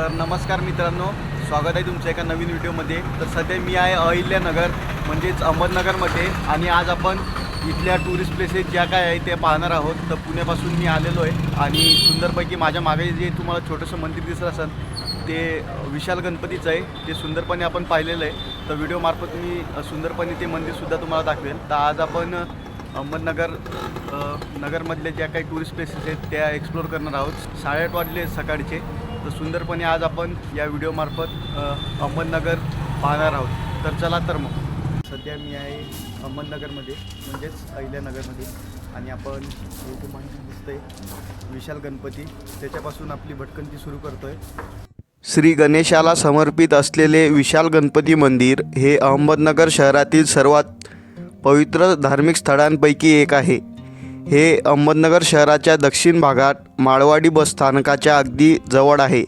तर नमस्कार मित्रांनो स्वागत आहे तुमच्या एका नवीन व्हिडिओमध्ये. तर सध्या मी आहे अहिल्यानगर म्हणजेच अहमदनगरमध्ये. आणि आज आपण इथल्या टुरिस्ट प्लेसेस ज्या काय आहे ते पाहणार आहोत. तर पुण्यापासून मी आलेलो आहे. आणि सुंदरपैकी माझ्या मागे जे तुम्हाला छोटंसं मंदिर दिसत असेल ते विशाल गणपतीचं आहे. ते सुंदरपणे आपण पाहिलेलं आहे. तर व्हिडिओमार्फत मी सुंदरपणे ते मंदिरसुद्धा तुम्हाला दाखवेल. तर आज आपण अहमदनगर नगरमधले नगरमधल्या ज्या काही टुरिस्ट प्लेसेस आहेत त्या एक्सप्लोर करणार आहोत. साडेआठ वाजले सकाळचे. तर सुंदरपणे आज आपण या व्हिडिओमार्फत अहमदनगर पाहणार आहोत. तर चला तर मग. सध्या मी आहे अहमदनगरमध्ये म्हणजेच अहिल्यानगरमध्ये. आणि आपण येथे माहिती दिसतंय विशाल गणपती त्याच्यापासून आपली भटकंती सुरू करतोय. श्री गणेशाला समर्पित असलेले विशाल गणपती मंदिर हे अहमदनगर शहरातील सर्वात पवित्र धार्मिक स्थळांपैकी एक आहे. हे अहमदनगर शहराच्या दक्षिण भागात माळवाडी बस स्थानकाच्या अगदी जवळ आहे.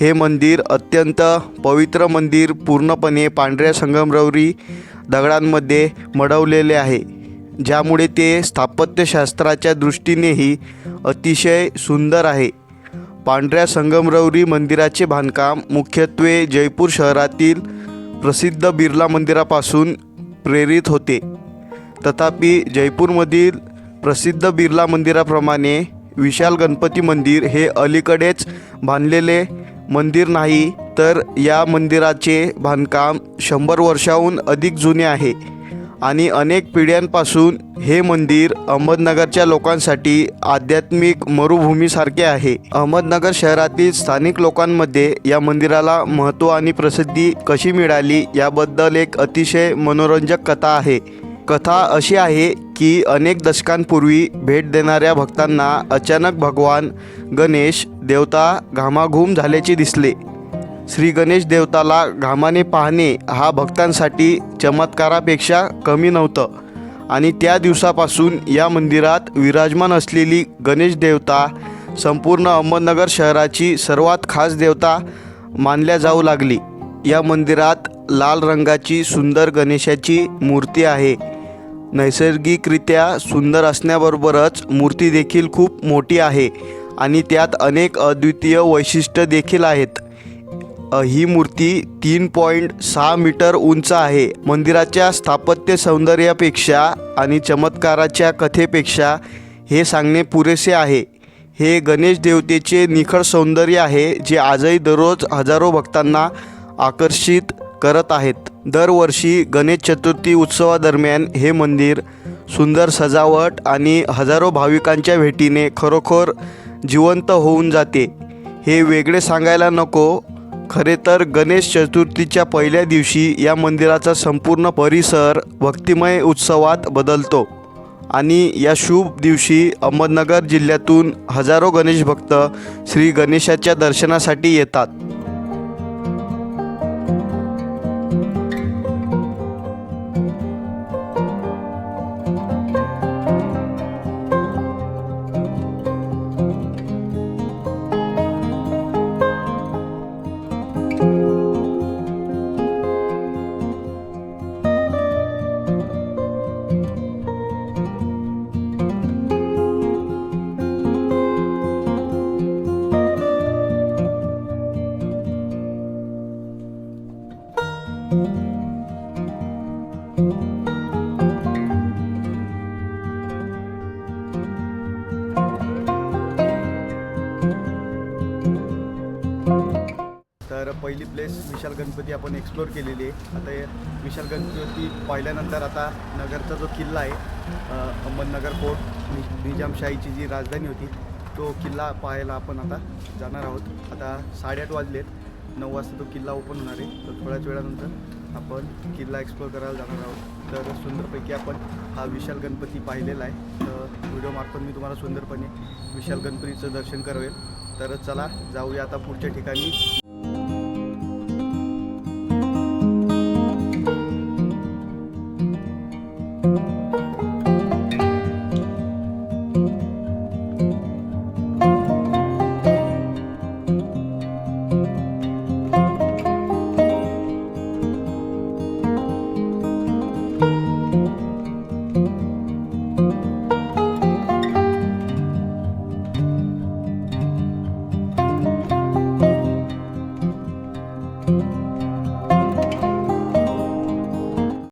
हे मंदिर अत्यंत पवित्र मंदिर पूर्णपणे पांढऱ्या संगमरवरी दगडांमध्ये मडवलेले आहे. ज्यामुळे ते स्थापत्यशास्त्राच्या दृष्टीनेही अतिशय सुंदर आहे. पांढऱ्या संगमरवरी मंदिराचे बांधकाम मुख्यत्वे जयपूर शहरातील प्रसिद्ध बिर्ला मंदिरापासून प्रेरित होते. तथापि जयपूरमधील प्रसिद्ध बिर्ला मंदिराप्रमाणे विशाल गणपती मंदिर हे अलीकडेच बांधलेले मंदिर नाही तर या मंदिराचे बांधकाम शंभर वर्षाहून अधिक जुने आहे आणि अनेक पिढ्यांपासून हे मंदिर अहमदनगरच्या लोकांसाठी आध्यात्मिक मरुभूमीसारखे आहे. अहमदनगर शहरातील स्थानिक लोकांमध्ये या मंदिराला महत्त्व आणि प्रसिद्धी कशी मिळाली याबद्दल एक अतिशय मनोरंजक कथा आहे. कथा अशी आहे की अनेक दशकांपूर्वी भेट देणाऱ्या भक्तांना अचानक भगवान गणेश देवता घामाघूम झाल्याचे दिसले. श्री गणेश देवताला घामाने पाहणे हा भक्तांसाठी चमत्कारापेक्षा कमी नव्हतं आणि त्या दिवसापासून या मंदिरात विराजमान असलेली गणेश देवता संपूर्ण अहमदनगर शहराची सर्वात खास देवता मानल्या जाऊ लागली. या मंदिरात लाल रंगाची सुंदर गणेशाची मूर्ती आहे. नैसर्गिकरित्या सुंदर असण्याबरोबरच मूर्ती देखील खूप मोठी आहे आणि त्यात अनेक अद्वितीय वैशिष्ट्य देखील आहेत. ही मूर्ती तीन पॉईंट सहा मीटर उंच आहे. मंदिराच्या स्थापत्य सौंदर्यापेक्षा आणि चमत्काराच्या कथेपेक्षा हे सांगणे पुरेसे आहे. हे गणेश देवतेचे निखळ सौंदर्य आहे जे आजही दररोज हजारो भक्तांना आकर्षित करत आहेत. दरवर्षी गणेश चतुर्थी उत्सवादरम्यान हे मंदिर सुंदर सजावट आणि हजारो भाविकांच्या भेटीने खरोखर जिवंत होऊन जाते. हे वेगळे सांगायला नको. खरे तर गणेश चतुर्थीच्या पहिल्या दिवशी या मंदिराचा संपूर्ण परिसर भक्तिमय उत्सवात बदलतो आणि या शुभ दिवशी अहमदनगर जिल्ह्यातून हजारो गणेश भक्त श्री गणेशाच्या दर्शनासाठी येतात. तर पहिली प्लेस विशाल गणपती आपण एक्सप्लोर केलेली आहे. आता हे विशाल गणपती पाहिल्यानंतर आता नगरचा जो किल्ला आहे अहमदनगर फोर्ट नि- निजामशाहीची जी राजधानी होती तो किल्ला पाहायला आपण आता जाणार आहोत. आता साडेआठ वाजलेत नऊ वाजता तो किल्ला ओपन होणार आहे. तर थोड्याच वेळानंतर आपण किल्ला एक्सप्लोर करायला जाणार आहोत. तर सुंदरपैकी आपण हा विशाल गणपती पाहिलेला आहे. तर व्हिडिओमार्फत मी तुम्हाला सुंदरपणे विशाल गणपतीचं दर्शन करवेल तर चला जाऊया आता पुढच्या ठिकाणी.